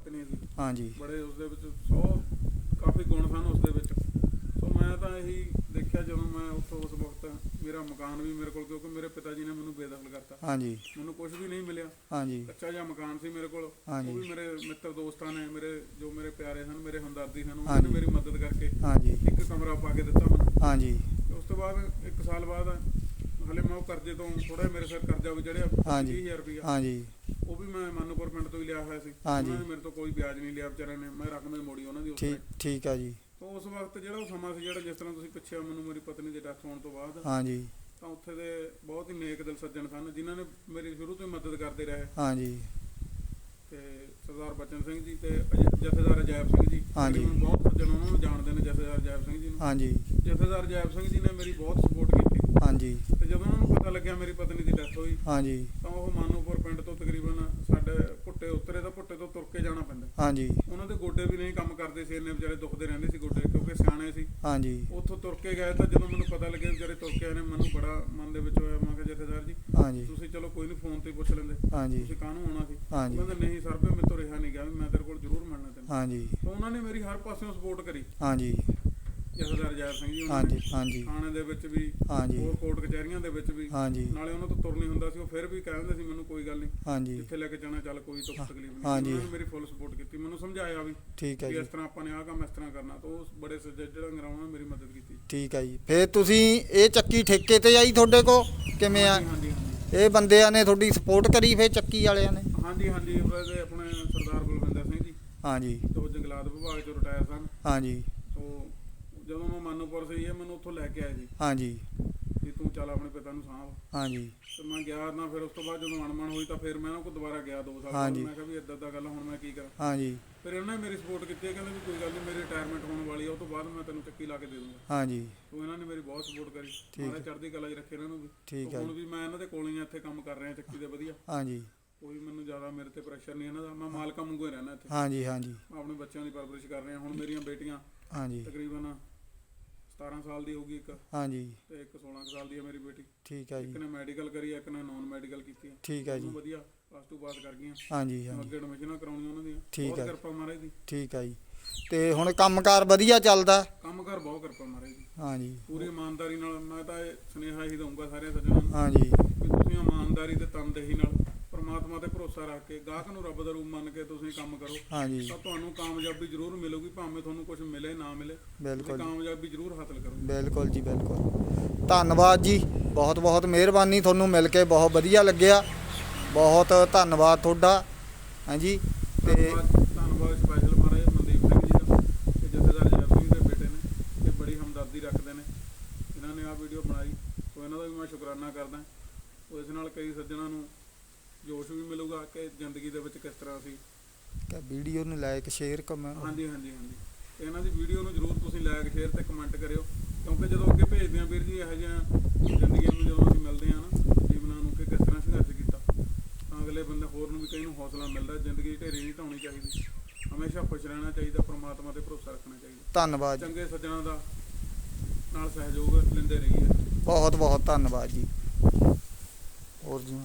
ਪਤਨੀ ਸੀ। ਹਾਂਜੀ। ਬੜੇ ਉਸ ਦੇ ਵਿੱਚ 100 ਕਾਫੀ ਗੁਣ ਸਨ ਉਸ ਦੇ ਵਿੱਚ। ਸੋ ਮੈਂ ਤਾਂ ਇਹੀ ਦੇਖਿਆ ਜਦੋਂ ਮੈਂ ਉੱਥੋਂ ਉਸ ਵਕਤ ਮੇਰਾ ਮਕਾਨ ਵੀ ਮੇਰੇ ਕੋਲ ਕਿਉਂਕਿ ਮੇਰੇ ਪਿਤਾ ਜੀ ਨੇ ਮੈਨੂੰ ਬੇਦਖਲ ਕਰਤਾ। ਹਾਂਜੀ। ਮੈਨੂੰ ਕੁਝ ਵੀ ਨਹੀਂ ਮਿਲਿਆ। ਹਾਂਜੀ। ਕੱਚਾ ਜਿਹਾ ਮਕਾਨ ਸੀ ਮੇਰੇ ਕੋਲ। ਉਹ ਵੀ ਮੇਰੇ ਮਿੱਤਰ ਦੋਸਤਾਂ ਨੇ ਮੇਰੇ ਜੋ ਮੇਰੇ ਪਿਆਰੇ ਸਨ ਮੇਰੇ ਹਮਦਰਦੀ ਸਨ ਉਹਨਾਂ ਨੇ ਹਾਂਜੀ। ਮੇਰੀ ਮਦਦ ਕਰਕੇ ਹਾਂਜੀ। ਇੱਕ ਕਮਰਾ ਪਾ ਕੇ ਦਿੱਤਾ ਮੈਨੂੰ। ਹਾਂਜੀ। ਤੇ ਉਸ ਤੋਂ ਬਾਅਦ ਇੱਕ ਸਾਲ ਬਾਅਦ ਹਲੇ ਮੈਂ ਉਹ ਕਰਜ਼ੇ ਤੋਂ ਥੋੜਾ ਮੇਰੇ ਸਿਰ ਕਰਜ਼ਾ ਵੀ ਚੜਿਆ ਹਾਂਜੀ। 20000 ਰੁਪਇਆ ਹਾਂਜੀ। ਮੈਂ ਮਾਨੂਪੁਰ ਪਿੰਡ ਤੋਂ ਹੀ ਲਿਆ ਹੋਇਆ ਸੀ। ਹਾਂਜੀ। ਉਹਨਾਂ ਨੇ ਮੇਰੇ ਤੋਂ ਕੋਈ ਵਿਆਜ ਨਹੀਂ ਲਿਆ ਵਿਚਾਰਿਆਂ ਨੇ। ਮੈਂ ਰਕਮ ਹੀ ਮੋੜੀ ਉਹਨਾਂ ਦੀ ਉਸ ਠੀਕ time। ਠੀਕ ਆ ਜੀ। ਤਾਂ ਉਸ ਵਕਤ ਜਿਹੜਾ ਉਹ ਸਮਾਂ ਸੀ ਜਿਹੜਾ ਜਿਸ ਤਰ੍ਹਾਂ ਤੁਸੀਂ ਪੁੱਛਿਆ ਮੈਨੂੰ ਮੇਰੀ ਪਤਨੀ ਦੇ ਡੈਥ ਹੋਣ ਤੋਂ ਬਾਅਦ ਹਾਂਜੀ। ਤਾਂ ਉੱਥੇ ਦੇ ਬਹੁਤ ਹੀ ਨੇਕ ਦਿਲ ਸੱਜਣ ਸਨ ਜਿਨ੍ਹਾਂ ਨੇ ਮੇਰੀ ਸ਼ੁਰੂ ਤੋਂ ਹੀ ਮਦਦ ਕਰਦੇ ਰਹੇ। ਹਾਂਜੀ। ਤੇ ਸਰਦਾਰ ਬਚਨ ਸਿੰਘ ਜੀ ਤੇ ਅਜ- ਜਥੇਦਾਰ ਅਜੈਬ ਸਿੰਘ ਜੀ। ਹਾਂਜੀ। ਤਕਰੀਬਨ ਬਹੁਤ ਸੱਜਣ ਉਹਨਾਂ ਨੂੰ ਜਾਣਦੇ ਨੇ ਜਥੇਦਾਰ ਅਜੈਬ ਸਿੰਘ ਜੀ ਨੂੰ। ਹਾਂਜੀ। ਜਥੇਦਾਰ ਅਜੈਬ ਸਿੰਘ ਜੀ ਨੇ ਮੇਰੀ ਬਹੁਤ ਸਪੋਰਟ ਕੀਤੀ। ਹਾਂਜੀ। ਤੇ ਜਦੋਂ ਉਹਨਾਂ ਨੂੰ ਪਤਾ ਲੱਗਿਆ ਮੇਰੀ ਪਤਨੀ ਦੀ ਡੈਥ ਹੋਈ ਹਾਂਜੀ। ਤਾਂ ਉਹ ਮਾਨੂਪੁਰ ਪਿੰਡ ਤੋਂ ਤਕਰੀਬਨ ਸਾਡੇ ਪੁੱਟੇ ਉਤਰੇ ਤਾਂ ਪੁੱਟੇ ਤੋਂ ਤੁਰ ਕੇ ਜਾਣਾ ਪੈਂਦਾ। ਹਾਂਜੀ। ਉਹਨਾਂ ਦੇ ਗੋਡੇ ਵੀ ਨਹੀਂ ਕੰਮ ਕਰਦੇ ਸੀ ਇੰਨੇ ਵਿਚਾਰੇ ਦੁਖਦੇ ਰਹਿੰਦੇ ਸੀ ਗੋਡੇ ਕਿਉਂਕਿ ਸਿਆਣੇ ਸੀ। ਹਾਂਜੀ। ਉੱਥੋਂ ਤੁਰ ਕੇ ਗਏ ਤਾਂ ਜਦੋਂ ਮੈਨੂੰ ਪਤਾ ਲੱਗਿਆ ਵਿਚਾਰੇ ਤੁਰ ਕੇ ਆਏ ਨੇ ਮੈਨੂੰ ਬੜਾ ਮਨ ਦੇ ਵਿੱਚ ਹੋਇਆ ਮੈਂ ਕਿਹਾ ਜਥੇਦਾਰ ਜੀ ਹਾਂਜੀ। ਤੁਸੀਂ ਚਲੋ ਕੋਈ ਨਹੀਂ ਫੋਨ ਤੇ ਪੁੱਛ ਲੈਂਦੇ। ਹਾਂਜੀ। ਤੁਸੀਂ ਕਾਹਨੂੰ ਆਉਣਾ ਸੀ? ਹਾਂਜੀ। ਕਹਿੰਦੇ ਨਹੀਂ ਸਰ ਵੀ ਮੇਰੇ ਤੋਂ ਰਿਹਾ ਨਹੀਂ ਗਿਆ ਮੈਂ ਤੇਰੇ ਕੋਲ ਜ਼ਰੂਰ ਮਿਲਣਾ ਤੈਨੂੰ। ਹਾਂਜੀ। ਤਾਂ ਉਹਨਾਂ ਨੇ ਮੇਰੀ ਹਰ ਪਾਸਿਓਂ ਸਪੋਰਟ ਕਰੀ। ਹਾਂਜੀ। ਜਥੇਦਾਰ ਜੈਬ ਸਿੰਘ ਜੀ ਉਹਨਾਂ ਹਾਂਜੀ ਨੇ ਹਾਂਜੀ। ਥਾਣੇ ਦੇ ਵਿੱਚ ਵੀ ਹਾਂਜੀ। ਹੋਰ ਕੋਰਟ ਕਚਹਿਰੀਆਂ ਦੇ ਵਿੱਚ ਵੀ। ਹਾਂਜੀ। ਨਾਲੇ ਉਹਨਾਂ ਤੋਂ ਤੁਰ ਨਹੀਂ ਹੁੰਦਾ ਸੀ ਉਹ ਫਿਰ ਵੀ ਕਹਿੰਦੇ ਸੀ ਮੈਨੂੰ ਕੋਈ ਗੱਲ ਨਹੀਂ ਹਾਂਜੀ। ਜਿੱਥੇ ਲੈ ਕੇ ਜਾਣਾ ਚੱਲ ਕੋਈ ਤੋਂ ਤਕਲੀਫ ਨਹੀਂ। ਹਾਂਜੀ। ਉਹਨਾਂ ਨੇ ਮੇਰੀ ਫੁੱਲ ਸਪੋਰਟ ਕੀਤੀ। ਮੈਨੂੰ ਸਮਝਾਇਆ ਵੀ ਠੀਕ ਹੈ ਜੀ। ਇਸ ਤਰ੍ਹਾਂ ਆਪਾਂ ਨੇ ਆਹ ਕੰਮ ਇਸ ਤਰ੍ਹਾਂ ਕਰਨਾ ਤਾਂ ਉਹ ਬੜੇ ਸੱਜਣ ਜਿਹੜਾ ਉਹਨਾਂ ਨੇ ਮੇਰੀ ਮਦਦ ਕੀਤੀ। ਠੀਕ ਹੈ ਜੀ। ਫੇਰ ਤੁਸੀਂ ਇਹ ਚੱਕੀ ਠੇਕੇ ਤੇ ਆਈ ਤੁਹਾਡੇ ਕੋ ਕਿਵੇਂ ਆ? ਹਾਂਜੀ ਇਹ ਬੰਦਿਆਂ ਨੇ ਤੁਹਾਡੀ ਸਪੋਰਟ ਕਰੀ ਫੇਰ ਚੱਕੀ ਵਾਲਿਆਂ ਨੇ? ਹਾਂਜੀ ਹਾਂਜੀ। ਉਹਦੇ ਆਪਣੇ ਸਰਦਾਰ ਬਲਵਿੰਦਰ ਸਿੰਘ ਜੀ। ਹਾਂਜੀ। ਜੋ ਜੰਗਲਾਤ ਵਿਭਾਗ ਚੋਂ ਰਿਟਾਇਰ ਸਨ। ਹਾਂਜੀ। ਜਦੋਂ ਮੈਂ ਮਾਨੂਪੁਰ ਸੀ ਇਹ ਮੈਨੂੰ ਉੱਥੋਂ ਲੈ ਕੇ ਆਏ ਸੀ ਹਾਂਜੀ। ਵੀ ਤੂੰ ਚੱਲ ਆਪਣੇ ਪਿਤਾ ਨੂੰ ਸਾਂਭ। ਹਾਂਜੀ। ਤੇ ਮੈਂ ਗਿਆ ਨਾ ਫਿਰ ਉਸ ਤੋਂ ਬਾਅਦ ਜਦੋਂ ਅਣਮਣ ਹੋਈ ਤਾਂ ਫਿਰ ਮੈਂ ਉਹਨਾਂ ਕੋਲ ਦੁਬਾਰਾ ਗਿਆ 2 ਸਾਲ ਬਾਅਦ। ਹਾਂਜੀ। ਮੈਂ ਕਿਹਾ ਵੀ ਇਦਾਂ ਦਾ ਗੱਲ ਹੁਣ ਮੈਂ ਕੀ ਕਰਾਂ? ਹਾਂਜੀ। ਫਿਰ ਇਹਨਾਂ ਨੇ ਮੇਰੀ ਸਪੋਰਟ ਕੀਤੀ ਹੈ, ਕਹਿੰਦੇ ਵੀ ਕੋਈ ਗੱਲ ਨਹੀਂ ਮੇਰੀ ਰਿਟਾਇਰਮੈਂਟ ਹੋਣ ਵਾਲੀ ਆ ਉਹ ਤੋਂ ਬਾਅਦ ਮੈਂ ਤੈਨੂੰ ਚੱਕੀ ਲਾ ਕੇ ਦੇ ਦੂੰਗਾ। ਹਾਂਜੀ। ਸੋ ਇਹਨਾਂ ਨੇ ਮੇਰੀ ਬਹੁਤ ਸਪੋਰਟ ਕਰੀ। ਮਾਰੇ ਚੜ੍ਹਦੀ ਕਲਾ 'ਚ ਰੱਖੇ ਇਹਨਾਂ ਨੂੰ ਵੀ। ਠੀਕ ਹੈ ਹੁਣ ਵੀ ਮੈਂ ਇਹਨਾਂ ਦੇ ਕੋਲ ਹੀ ਆ ਇੱਥੇ ਕੰਮ ਕਰ ਰਿਹਾ ਚੱਕੀ ਦੇ ਵਧੀਆ। ਹਾਂਜੀ। ਕੋਈ ਮੈਨੂੰ ਜ਼ਿਆਦਾ ਮੇਰੇ ਤੇ ਪ੍ਰੈਸ਼ਰ ਨਹੀਂ ਇਹਨਾਂ ਦਾ। ਮੈਂ ਮਾਲਕਾਂ ਵਾਂਗੂ ਹੀ ਰਹਿਣਾ ਇੱਥੇ। ਹਾਂਜੀ ਹਾਂਜੀ। ਆਪਣੇ ਬੱਚਿਆਂ ਦੀ ਪਰਵਰਿਸ਼ ਕਰ ਰਿਹਾ ਹੁਣ ਮੇਰੀਆਂ ਬੇਟੀਆਂ ਹਾਂਜੀ। ਤਕਰੀਬਨ 17 ਸਾਲ ਦੀ ਹੋਊਗੀ ਇੱਕ। ਹਾਂਜੀ। ਤੇ ਇੱਕ 16 ਕੁ ਸਾਲ ਦੀ ਹੈ ਮੇਰੀ ਬੇਟੀ। ਠੀਕ ਹੈ ਇੱਕ ਜੀ ਨੇ ਮੈਡੀਕਲ ਕਰੀ ਹੈ, ਇੱਕ ਨੇ ਨਾਨ ਮੈਡੀਕਲ ਕੀਤੀ ਹੈ। ਠੀਕ ਹੈ ਜੀ। ਉਹਨੂੰ ਵਧੀਆ ਪਲੱਸ 2 ਪਾਸ ਕਰ ਗਈਆਂ। ਹਾਂਜੀ ਹਾਂਜੀ। ਅੱਗੇ ਐਡਮਿਸ਼ਨਾਂ ਕਰਾਉਣੀਆਂ ਉਹਨਾਂ ਦੀਆਂ। ਠੀਕ ਬਹੁਤ ਹੈ। ਕਿਰਪਾ ਮਹਾਰਾਜ ਦੀ। ਠੀਕ ਹੈ ਜੀ। ਤੇ ਹੁਣ ਕੰਮਕਾਰ ਵਧੀਆ ਚੱਲਦਾ? ਕੰਮ ਕਰ ਬਹੁਤ ਕਿਰਪਾ ਮਹਾਰਾਜ ਦੀ। ਹਾਂਜੀ। ਪੂਰੀ ਇਮਾਨਦਾਰੀ ਨਾਲ ਮੈਂ ਤਾਂ ਇਹ ਸੁਨੇਹਾ ਹੀ ਦਊਂਗਾ ਸਾਰੇ ਸੱਜਣਾਂ ਨੂੰ ਹਾਂਜੀ। ਕਿ ਤੁਸੀਂ ਇਮਾਨਦਾਰੀ ਤੇ ਤਨਦੇਹੀ ਨਾਲ ਪਰਮਾਤਮਾ ਤੇ ਭਰੋਸਾ ਰੱਖ ਕੇ ਗਾਹਕ ਨੂੰ ਰੱਬ ਦਾ ਰੂਪ ਮੰਨ ਕੇ ਤੁਸੀਂ ਕੰਮ ਕਰੋ ਹਾਂਜੀ। ਤਾਂ ਤੁਹਾਨੂੰ ਕਾਮਯਾਬੀ ਜ਼ਰੂਰ ਮਿਲੂਗੀ ਭਾਵੇਂ ਤੁਹਾਨੂੰ ਕੁਝ ਮਿਲੇ ਨਾ ਮਿਲੇ ਬਿਲਕੁਲ ਕਾਮਯਾਬੀ ਜ਼ਰੂਰ ਹਾਸਲ ਕਰੋ। ਬਿਲਕੁਲ ਜੀ ਬਿਲਕੁਲ। ਧੰਨਵਾਦ ਜੀ ਬਹੁਤ ਬਹੁਤ ਮਿਹਰਬਾਨੀ ਤੁਹਾਨੂੰ ਮਿਲ ਕੇ ਬਹੁਤ ਵਧੀਆ ਲੱਗਿਆ। ਬਹੁਤ ਧੰਨਵਾਦ ਤੁਹਾਡਾ ਹਾਂਜੀ ਤੇ ਧੰਨਵਾਦ ਸਪੈਸ਼ਲ ਮਹਾਰਾਜ ਮਨਦੀਪ ਸਿੰਘ ਜੀ ਦਾ ਤੇ ਜਥੇਦਾਰ ਜੈਬ ਸਿੰਘ ਦੇ ਬੇਟੇ ਨੇ ਇਹ ਬੜੀ ਹਮਦਰਦੀ ਰੱਖਦੇ ਨੇ। ਇਹਨਾਂ ਨੇ ਆਹ ਵੀਡੀਓ ਬਣਾਈ ਸੋ ਇਹਨਾਂ ਦਾ ਵੀ ਮੈਂ ਸ਼ੁਕਰਾਨਾ ਕਰਦਾ। ਇਸ ਨਾਲ ਕਈ ਸੱਜਣਾਂ ਨੂੰ ਜੋਸ਼ ਵੀ ਮਿਲੂਗਾ ਕਿ ਜ਼ਿੰਦਗੀ ਦੇ ਵਿੱਚ ਕਿਸ ਤਰ੍ਹਾਂ ਅਸੀਂ ਵੀਡੀਓ ਨੂੰ ਲਾਈਕ ਸ਼ੇਅਰ ਕਮੈਂਟ ਹਾਂਜੀ ਹਾਂਜੀ ਹਾਂਜੀ। ਤੇ ਇਹਨਾਂ ਦੀ ਵੀਡੀਓ ਨੂੰ ਜਰੂਰ ਤੁਸੀਂ ਲਾਇਕ ਸ਼ੇਅਰ ਤੇ ਕਮੈਂਟ ਕਰਿਓ। ਕਿਉਂਕਿ ਜਦੋਂ ਅੱਗੇ ਭੇਜਦੇ ਆ ਵੀਰ ਜੀ ਇਹੋ ਜਿਹੀਆਂ ਜ਼ਿੰਦਗੀਆਂ ਨੂੰ ਜਦੋਂ ਅਸੀਂ ਮਿਲਦੇ ਆ ਨਾ ਜੀਵਨਾਂ ਨੂੰ ਕਿ ਕਿਸ ਤਰ੍ਹਾਂ ਸੰਘਰਸ਼ ਕੀਤਾ ਤਾਂ ਅਗਲੇ ਬੰਦੇ ਹੋਰ ਨੂੰ ਵੀ ਕਈ ਨੂੰ ਹੌਸਲਾ ਮਿਲਦਾ ਜ਼ਿੰਦਗੀ ਢੇਰੀ ਨਹੀਂ ਢਾਉਣੀ ਚਾਹੀਦੀ। ਹਮੇਸ਼ਾ ਖੁਸ਼ ਰਹਿਣਾ ਚਾਹੀਦਾ ਪ੍ਰਮਾਤਮਾ ਤੇ ਭਰੋਸਾ ਰੱਖਣਾ ਚਾਹੀਦਾ। ਧੰਨਵਾਦ ਜੀ। ਚੰਗੇ ਸੱਜਣਾ ਦਾ ਨਾਲ ਸਹਿਯੋਗ ਲੈਂਦੇ ਰਹੀਏ। ਬਹੁਤ ਬਹੁਤ ਧੰਨਵਾਦ ਜੀ। ਹੋਰ ਜੀ?